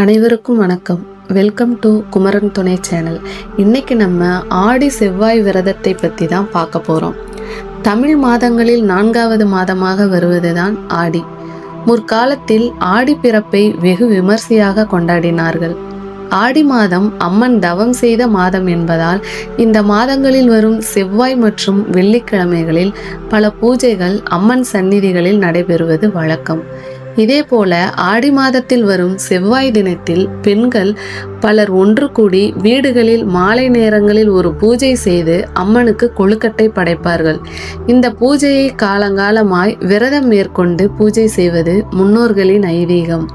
அனைவருக்கும் வணக்கம். Welcome to Kumaran துணை சேனல். இன்னைக்கு நம்ம ஆடி செவ்வாய் விரதத்தை பற்றி தான் பார்க்க போகிறோம் தமிழ் மாதங்களில் நான்காவது மாதமாக வருவது தான் ஆடி. முற்காலத்தில் ஆடி பிறப்பை வெகு விமர்சையாக கொண்டாடினார்கள். ஆடி மாதம் அம்மன் தவம் செய்த மாதம் என்பதால் இந்த மாதங்களில் வரும் செவ்வாய் மற்றும் வெள்ளிக்கிழமைகளில் பல பூஜைகள் அம்மன் சந்நிதிகளில் நடைபெறுவது வழக்கம். இதேபோல ஆடி மாதத்தில் வரும் செவ்வாய் தினத்தில் பெண்கள் பலர் ஒன்று கூடி வீடுகளில் மாலை நேரங்களில் ஒரு பூஜை செய்து அம்மனுக்கு கொழுக்கட்டை படைப்பார்கள். இந்த பூஜையை காலங்காலமாய் விரதம் மேற்கொண்டு பூஜை செய்வது முன்னோர்களின் ஐதீகம்.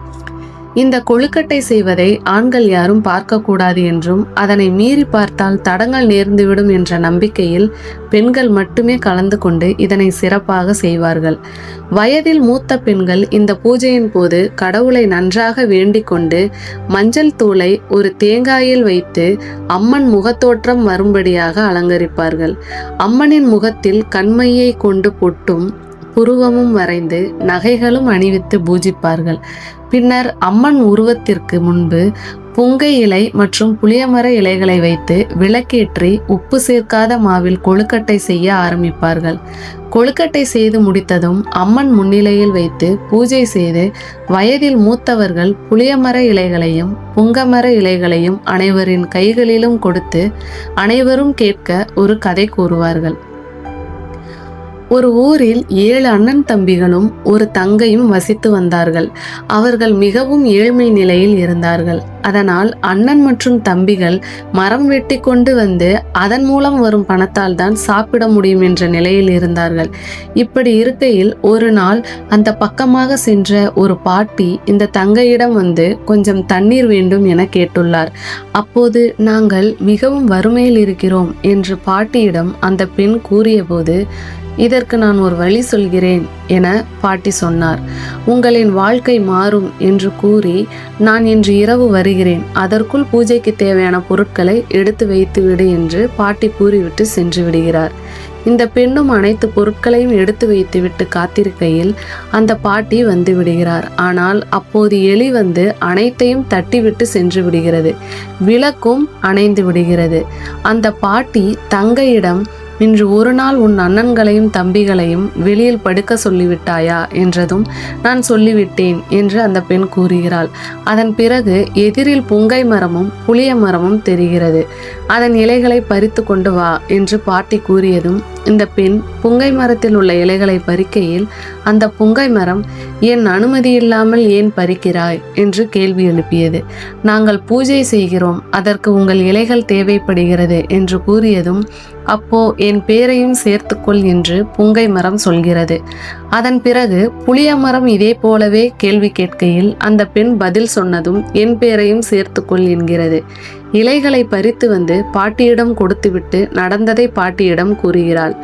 இந்த கொழுக்கட்டை செய்வதை ஆண்கள் யாரும் பார்க்கக்கூடாது என்றும் அதனை மீறி பார்த்தால் தடங்கள் நேர்ந்துவிடும் என்ற நம்பிக்கையில் பெண்கள் மட்டுமே கலந்து கொண்டு இதனை சிறப்பாக செய்வார்கள். வயதில் மூத்த பெண்கள் இந்த பூஜையின் போது கடவுளை நன்றாக வேண்டிக் கொண்டு மஞ்சள் தூளை ஒரு தேங்காயில் வைத்து அம்மன் முகத்தோற்றம் வரும்படியாக அலங்கரிப்பார்கள். அம்மனின் முகத்தில் கண்மையை கொண்டு பொட்டும் புருவமும் வரைந்து நகைகளும் அணிவித்து பூஜிப்பார்கள். பின்னர் அம்மன் உருவத்திற்கு முன்பு புங்கை இலை மற்றும் புளியமர இலைகளை வைத்து விளக்கேற்றி உப்பு சேர்க்காத மாவில் கொழுக்கட்டை செய்ய ஆரம்பிப்பார்கள். கொழுக்கட்டை செய்து முடித்ததும் அம்மன் முன்னிலையில் வைத்து பூஜை செய்து வயதில் மூத்தவர்கள் புளியமர இலைகளையும் புங்கமர இலைகளையும் அனைவரின் கைகளிலும் கொடுத்து அனைவரும் கேட்க ஒரு கதை கூறுவார்கள். ஒரு ஊரில் ஏழு அண்ணன் தம்பிகளும் ஒரு தங்கையும் வசித்து வந்தார்கள். அவர்கள் மிகவும் ஏழ்மை நிலையில் இருந்தார்கள். அதனால் அண்ணன் மற்றும் தம்பிகள் மரம் வெட்டி கொண்டு வந்து அதன் மூலம் வரும் பணத்தால் தான் சாப்பிட முடியும் என்ற நிலையில் இருந்தார்கள். இப்படி இருக்கையில் ஒரு நாள் அந்த பக்கமாக சென்ற ஒரு பாட்டி இந்த தங்கையிடம் வந்து கொஞ்சம் தண்ணீர் வேண்டும் என கேட்டுள்ளார். அப்போது நாங்கள் மிகவும் வறுமையில் இருக்கிறோம் என்று பாட்டியிடம் அந்த பெண் கூறியபோது இதற்கு நான் ஒரு வழி சொல்கிறேன் என பாட்டி சொன்னார். உங்களின் வாழ்க்கை மாறும் என்று கூறி நான் இன்று இரவு வருகிறேன். அதற்குள் பூஜைக்கு தேவையான பொருட்களை எடுத்து வைத்து விடு என்று பாட்டி கூறிவிட்டு சென்று விடுகிறார். இந்த பெண்ணும் அனைத்து பொருட்களையும் எடுத்து வைத்துவிட்டு காத்திருக்கையில் அந்த பாட்டி வந்து விடுகிறார். ஆனால் அப்போது எலி வந்து அனைத்தையும் தட்டிவிட்டு சென்று விடுகிறது. விளக்கும் அணைந்து விடுகிறது. அந்த பாட்டி தங்கையிடம் இன்று ஒரு நாள் உன் அண்ணன்களையும் தம்பிகளையும் வெளியில் படுக்க சொல்லிவிட்டாயா என்றதும் நான் சொல்லிவிட்டேன் என்று அந்த பெண் கூறுகிறாள். அதன் பிறகு எதிரில் புங்கை மரமும் புளிய மரமும் தெரிகிறது. அதன் இலைகளை பறித்து கொண்டு வா என்று பாட்டி கூறியதும் இந்த பெண் புங்கை மரத்தில் உள்ள இலைகளை பறிக்கையில் அந்த புங்கை மரம் என் அனுமதி இல்லாமல் ஏன் பறிக்கிறாய்? என்று கேள்வி எழுப்பியது. நாங்கள் பூஜை செய்கிறோம் அதற்கு உங்கள் இலைகள் தேவைப்படுகிறது என்று கூறியதும் அப்போ என் பேரையும் சேர்த்துக்கொள் என்று புங்கை மரம் சொல்கிறது. அதன் பிறகு புளிய மரம் இதே போலவே? கேள்வி கேட்கையில் அந்த பெண் பதில் சொன்னதும் என் பேரையும் சேர்த்துக்கொள் என்கிறது. இலைகளை பறித்து வந்து பாட்டியிடம் கொடுத்துவிட்டு நடந்ததை பாட்டியிடம் கூறுகிறாள்.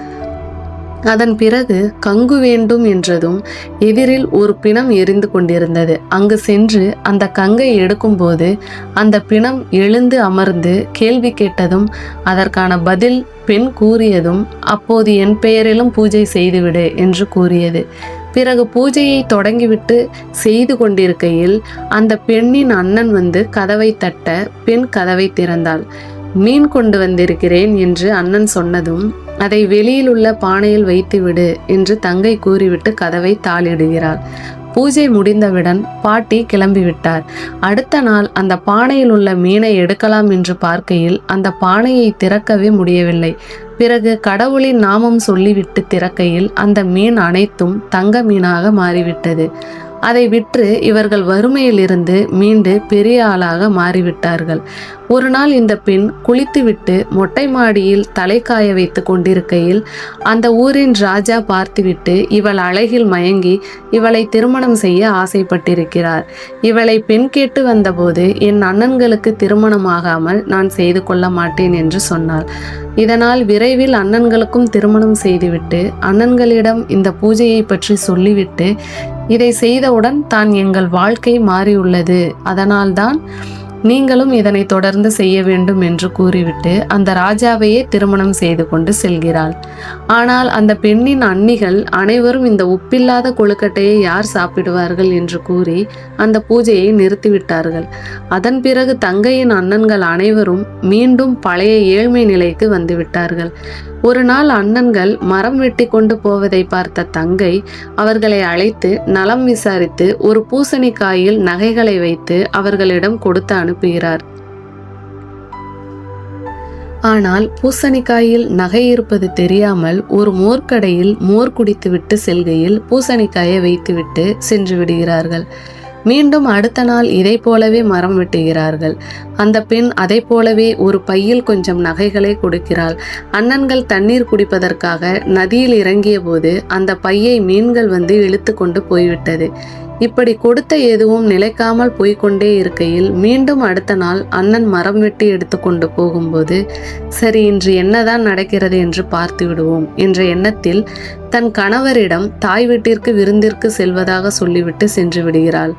அதன் பிறகு கங்கு வேண்டும் என்றதும் எதிரில் ஒரு பிணம் எரிந்து கொண்டிருந்தது. அங்கு சென்று அந்த கங்கை எடுக்கும்போது அந்த பிணம் எழுந்து அமர்ந்து கேள்வி கேட்டதும் அதற்கான பதில் பெண் கூறியதும் அப்போது என் பெயரிலும் பூஜை செய்துவிடு என்று கூறியது. பிறகு பூஜையை தொடங்கிவிட்டு செய்து கொண்டிருக்கையில் அந்த பெண்ணின் அண்ணன் வந்து கதவை தட்ட பெண் கதவை திறந்தாள். மீன் கொண்டு வந்திருக்கிறேன் என்று அண்ணன் சொன்னதும் அதை வெளியில் உள்ள பானையில் வைத்துவிடு என்று தங்கை கூறிவிட்டு கதவை தாளிடுகிறாள். பூஜை முடிந்தவுடன் பாட்டி கிளம்பிவிட்டார். அடுத்த நாள் அந்த பானையில் உள்ள மீனை எடுக்கலாம் என்று பார்க்கையில் அந்த பானையை திறக்கவே முடியவில்லை. பிறகு கடவுளின் நாமம் சொல்லிவிட்டு திறக்கையில் அந்த மீன் அனைத்தும் தங்க மீனாக மாறிவிட்டது. அதை விற்று இவர்கள் வறுமையிலிருந்து மீண்டு பெரிய ஆளாக மாறிவிட்டார்கள். ஒரு நாள் இந்த பெண் குளித்துவிட்டு மொட்டை மாடியில் தலை காய வைத்து கொண்டிருக்கையில் அந்த ஊரின் ராஜா பார்த்துவிட்டு இவள் அழகில் மயங்கி இவளை திருமணம் செய்ய ஆசைப்பட்டிருக்கிறார். இவளை பெண் கேட்டு வந்தபோது என் அண்ணன்களுக்கு திருமணமாகாமல் நான் செய்து கொள்ள மாட்டேன் என்று சொன்னாள். இதனால் விரைவில் அண்ணன்களுக்கும் திருமணம் செய்துவிட்டு அண்ணன்களிடம் இந்த பூஜையை பற்றி சொல்லிவிட்டு இதை செய்தவுடன் தான் எங்கள் வாழ்க்கை மாறியுள்ளது. அதனால்தான் நீங்களும் இதனை தொடர்ந்து செய்ய வேண்டும் என்று கூறிவிட்டு அந்த ராஜாவையே திருமணம் செய்து கொண்டு செல்கிறாள். ஆனால் அந்த பெண்ணின் அன்னிகள் அனைவரும் இந்த உப்பில்லாத கொழுக்கட்டையை யார் சாப்பிடுவார்கள் என்று கூறி அந்த பூஜையை நிறுத்திவிட்டார்கள். அதன் பிறகு தங்கையின் அண்ணன்கள் அனைவரும் மீண்டும் பழைய ஏழ்மை நிலைக்கு வந்துவிட்டார்கள் ஒரு நாள் அண்ணன்கள் மரம் வெட்டி கொண்டு போவதை பார்த்த தங்கை அவர்களை அழைத்து நலம் விசாரித்து ஒரு பூசணிக்காயில் நகைகளை வைத்து அவர்களிடம் கொடுத்து அனுப்புகிறார். ஆனால் பூசணிக்காயில் நகை இருப்பது தெரியாமல் ஒரு மோர்க்கடையில் மோர் குடித்துவிட்டு செல்கையில் பூசணிக்காயை வைத்துவிட்டு சென்று விடுகிறார்கள். மீண்டும் அடுத்த நாள் இதை போலவே மரம் வெட்டுகிறார்கள். அந்த பெண் அதை போலவே ஒரு பையில் கொஞ்சம் நகைகளை கொடுக்கிறாள். அண்ணன்கள் தண்ணீர் குடிப்பதற்காக நதியில் இறங்கிய போது அந்த பையை மீன்கள் வந்து இழுத்து கொண்டு போய்விட்டது. இப்படி கொடுத்த எதுவும் நிலைக்காமல் போய்க்கொண்டே இருக்கையில் மீண்டும் அடுத்த நாள் அண்ணன் மரம் வெட்டி எடுத்துக்கொண்டு போகும்போது சரி இன்று என்னதான் நடக்கிறது என்று பார்த்து விடுவோம் என்ற எண்ணத்தில் தன் கணவரிடம் தாய் வீட்டிற்கு விருந்திற்கு செல்வதாக சொல்லிவிட்டு சென்று விடுகிறாள்.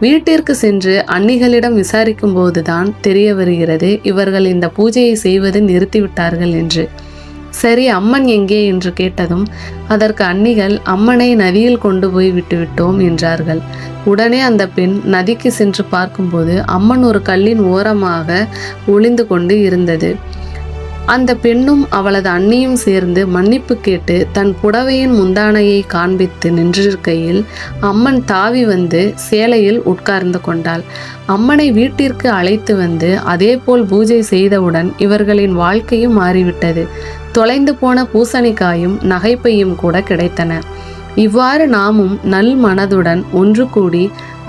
வீட்டிற்கு சென்று அன்னிகளிடம் விசாரிக்கும் போதுதான் தெரிய வருகிறது இவர்கள் இந்த பூஜையை செய்வது நிறுத்திவிட்டார்கள் என்று. சரி அம்மன் எங்கே என்று கேட்டதும் அதற்கு அன்னிகள் அம்மனை நதியில் கொண்டு போய் விட்டுவிட்டோம் என்றார்கள். உடனே அந்த பெண் நதிக்கு சென்று பார்க்கும்போது அம்மன் ஒரு கல்லின் ஓரமாக ஒளிந்து கொண்டு இருந்தது. அந்த பெண்ணும் அவளது அண்ணியும் சேர்ந்து மன்னிப்பு கேட்டு தன் புடவையின் முந்தானையை காண்பித்து நின்றிருக்கையில் அம்மன் தாவி வந்து சேலையில் உட்கார்ந்து கொண்டாள். அம்மனை வீட்டிற்கு அழைத்து வந்து அதேபோல் பூஜை செய்தவுடன் இவர்களின் வாழ்க்கையும் மாறிவிட்டது. தொலைந்து போன பூசணிக்காயும் நகைப்பையும் கூட கிடைத்தன. இவ்வாறு நாமும் நல் மனதுடன் ஒன்று கூடி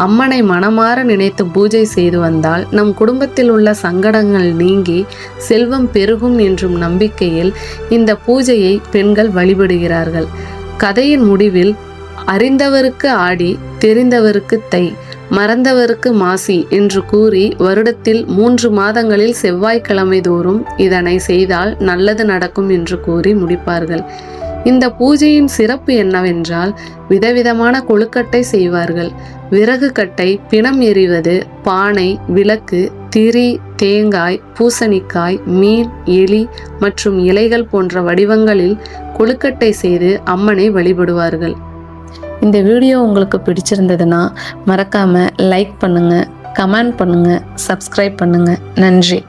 அம்மனை மனமாற நினைத்து பூஜை செய்து வந்தால் நம் குடும்பத்தில் உள்ள சங்கடங்கள் நீங்கி செல்வம் பெருகும் என்றும் நம்பிக்கையில் இந்த பூஜையை பெண்கள் வழிபடுகிறார்கள். கதையின் முடிவில் அறிந்தவருக்கு ஆடி தெரிந்தவருக்கு தை மறந்தவருக்கு மாசி என்று கூறி வருடத்தில் மூன்று மாதங்களில் செவ்வாய்க்கிழமை தோறும் இதனை செய்தால் நல்லது நடக்கும் என்று கூறி முடிப்பார்கள். இந்த பூஜையின் சிறப்பு என்னவென்றால் விதவிதமான கொழுக்கட்டை செய்வார்கள். விறகு கட்டை பிணம் எறிவது பானை விளக்கு திரி தேங்காய் பூசணிக்காய் மீன் எலி மற்றும் இலைகள் போன்ற வடிவங்களில் கொழுக்கட்டை செய்து அம்மனை வழிபடுவார்கள். இந்த வீடியோ உங்களுக்கு பிடிச்சிருந்ததுன்னா மறக்காமல் லைக் பண்ணுங்கள் கமெண்ட் பண்ணுங்கள் சப்ஸ்கிரைப் பண்ணுங்கள் நன்றி.